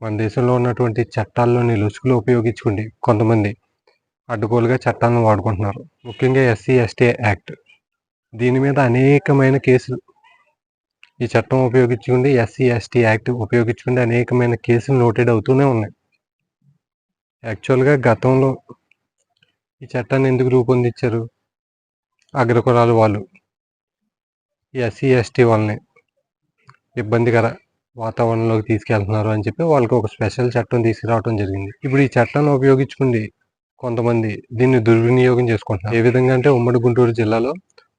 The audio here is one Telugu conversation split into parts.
మన దేశంలో ఉన్నటువంటి చట్టాల్లోని లొసుగులు ఉపయోగించుకుండి కొంతమంది అడ్డుగోలుగా చట్టాలను వాడుకుంటున్నారు. ముఖ్యంగా ఎస్సీ ఎస్టీ యాక్ట్. దీని మీద అనేకమైన కేసులు ఈ చట్టం ఉపయోగించుకుండి ఎస్సీ ఎస్టీ యాక్ట్ ఉపయోగించుకుంటే అనేకమైన కేసులు నోటెడ్ అవుతూనే ఉన్నాయి. యాక్చువల్గా గతంలో ఈ చట్టాన్ని ఎందుకు రూపొందించారు? అగ్రకులాలు వాళ్ళు ఎస్సీ ఎస్టీ వాళ్ళని ఇబ్బందికర వాతావరణంలోకి తీసుకెళ్తున్నారు అని చెప్పి వాళ్ళకి ఒక స్పెషల్ చట్టం తీసుకురావడం జరిగింది. ఇప్పుడు ఈ చట్టాన్ని ఉపయోగించుకుంది కొంతమంది దీన్ని దుర్వినియోగం చేసుకుంటున్నారు. ఏ విధంగా అంటే ఉమ్మడి గుంటూరు జిల్లాలో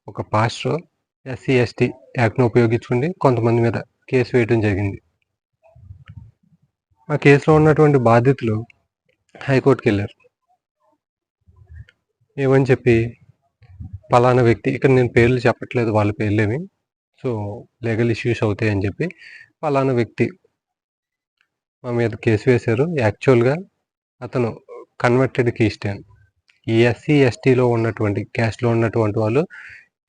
ఒక పాస్టర్ ఎస్సీ ఎస్టీ యాక్ట్ను ఉపయోగించుకుని కొంతమంది మీద కేసు వేయడం జరిగింది. ఆ కేసులో ఉన్నటువంటి బాధితులు హైకోర్టుకి వెళ్ళారు. ఏమని చెప్పి పలానా వ్యక్తి ఇక్కడ నేను పేర్లు చెప్పట్లేదు వాళ్ళ పేర్లేమి సో లీగల్ ఇష్యూస్ అవుతాయని చెప్పి పలానా వ్యక్తి మా మీద కేసు వేశారు. యాక్చువల్గా అతను కన్వర్టెడ్ క్రిస్టియన్. ఈ ఎస్సీ ఎస్టీలో ఉన్నటువంటి క్యాస్ట్లో ఉన్నటువంటి వాళ్ళు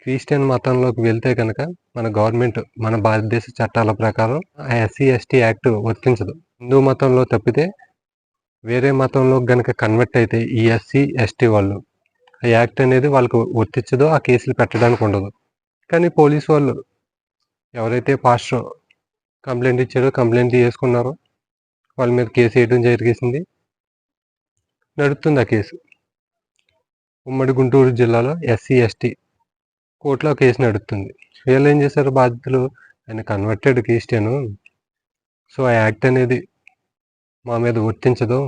క్రిస్టియన్ మతంలోకి వెళ్తే కనుక మన గవర్నమెంట్ మన భారతదేశ చట్టాల ప్రకారం ఆ ఎస్సీ ఎస్టీ యాక్ట్ వర్తించదు. హిందూ మతంలో తప్పితే వేరే మతంలో కనుక కన్వర్ట్ అయితే ఈ ఎస్సీ ఎస్టీ వాళ్ళు ఆ యాక్ట్ అనేది వాళ్ళకు వర్తించదు ఆ కేసులు పెట్టడానికి ఉండదు. కానీ పోలీస్ వాళ్ళు ఎవరైతే పాస్టర్ కంప్లైంట్ ఇచ్చారు కంప్లైంట్ చేసుకున్నారు వాళ్ళ మీద కేసు వేయడం జరిగేసింది నడుస్తుంది ఆ కేసు? ఉమ్మడి గుంటూరు జిల్లాలో ఎస్సీ ఎస్టీ కోర్టులో కేసు నడుస్తుంది వీళ్ళు ఏం చేశారు? బాధితులు ఆయన కన్వర్టెడ్ క్రిస్టియను. సో ఆ యాక్ట్ అనేది మా మీద వర్తించదు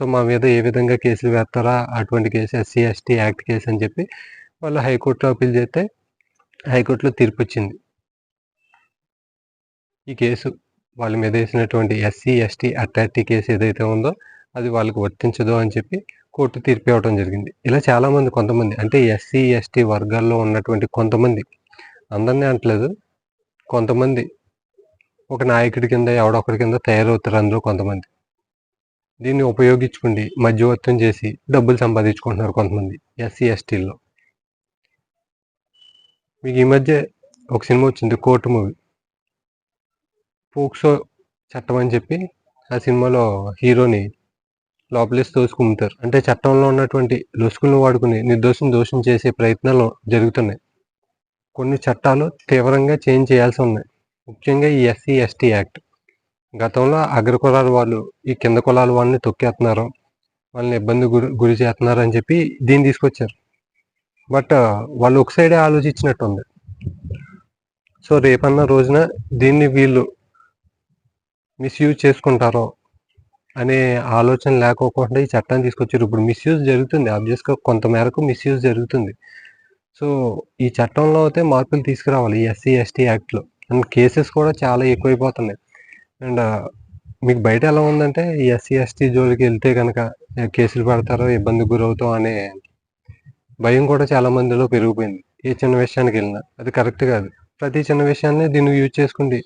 సో మా మీద ఏ విధంగా కేసులు వేస్తారా? అటువంటి case SC ST act case అని చెప్పి వాళ్ళు హైకోర్టులో అప్పీల్ చేస్తే హైకోర్టులో తీర్పు వచ్చింది. ఈ కేసు వాళ్ళ మీద వేసినటువంటి ఎస్సీ ఎస్టీ అట్రాక్టీ కేసు ఏదైతే ఉందో అది వాళ్ళకి వర్తించదు అని చెప్పి కోర్టు తీర్పు ఇవ్వడం జరిగింది. ఇలా చాలామంది కొంతమంది అంటే ఎస్సీ ఎస్టీ వర్గాల్లో ఉన్నటువంటి కొంతమంది అందరినీ అంటలేదు కొంతమంది ఒక నాయకుడి కింద ఎవడొక్కడి కింద తయారవుతారు అందులో కొంతమంది. దీన్ని ఉపయోగించుకుండి మధ్యవర్తం చేసి డబ్బులు సంపాదించుకుంటున్నారు కొంతమంది ఎస్సీ ఎస్టీల్లో. మీకు ఈ మధ్య ఒక సినిమా వచ్చింది కోర్టు మూవీ. పోక్సో చట్టం అని చెప్పి ఆ సినిమాలో హీరోని లోపలేసి తోసుకుంటారు. అంటే చట్టంలో ఉన్నటువంటి లొసుకులను వాడుకుని నిర్దోషం దోషం చేసే ప్రయత్నాలు జరుగుతున్నాయి. కొన్ని చట్టాలు తీవ్రంగా చేంజ్ చేయాల్సి ఉన్నాయి. ముఖ్యంగా ఈ ఎస్సీ ఎస్టీ యాక్ట్. గతంలో అగ్ర కులాల వాళ్ళు ఈ కింద కులాల వాళ్ళని తొక్కేస్తున్నారు. వాళ్ళని ఇబ్బంది గురి గురి చేస్తున్నారు అని చెప్పి దీన్ని తీసుకొచ్చారు. బట్ వాళ్ళు ఒక సైడే ఆలోచించినట్టుంది. సో రేపన్న రోజున దీన్ని వీళ్ళు మిస్యూజ్ చేసుకుంటారో అనే ఆలోచన లేకోకుండా ఈ చట్టాన్ని తీసుకొచ్చారు. ఇప్పుడు మిస్యూజ్ జరుగుతుంది. ఆబ్వియస్గా కొంత మేరకు మిస్యూజ్ జరుగుతుంది. సో ఈ చట్టంలో అయితే మార్పులు తీసుకురావాలి. ఈ ఎస్సీ ఎస్టీ యాక్ట్లో అండ్ కేసెస్ కూడా చాలా ఎక్కువైపోతున్నాయి. అండ్ మీకు బయట ఎలా ఉందంటే ఈ ఎస్సీ ఎస్టీ జోలికి వెళ్తే కనుక కేసులు పెడతారో ఇబ్బంది గురవుతాం అనే భయం కూడా చాలా మందిలో పెరిగిపోయింది. ఏ చిన్న విషయానికి వెళ్ళినా. అది కరెక్ట్ కాదు. ప్రతి చిన్న విషయాన్ని దీన్ని యూజ్ చేసుకుంది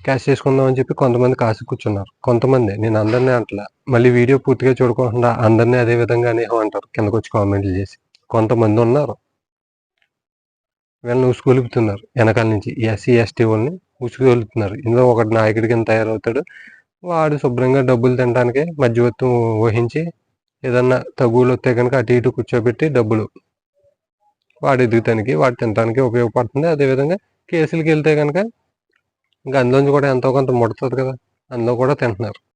క్యాష్ చేసుకుందాం అని చెప్పి కొంతమంది కాసి కూర్చున్నారు. కొంతమంది నేను అందరినీ అంటలా. మళ్ళీ వీడియో పూర్తిగా చూడకుండా అందరినీ అదే విధంగా అనేహం అంటారు. కిందకు వచ్చి కామెంట్లు చేసి. కొంతమంది ఉన్నారు. వీళ్ళని ఉసుకొలుపుతున్నారు వెనకాల నుంచి ఎస్సీ ఎస్టీ వాళ్ళని ఉసుకొలుపుతున్నారు ఇందులో ఒకటి నాయకుడి కింద తయారవుతాడు? వాడు శుభ్రంగా డబ్బులు తినడానికి మధ్యవర్తం వహించి ఏదన్నా తగులు వస్తే కనుక అటు ఇటు కూర్చోబెట్టి డబ్బులు వాడు ఎదుగుతానికి వాడు తినడానికి ఉపయోగపడుతుంది. అదేవిధంగా కేసులకి వెళ్తే కనుక ఇంకా అందులోంచి కూడా ఎంతో కొంత ముడుతుంది కదా అందులో కూడా తింటున్నారు.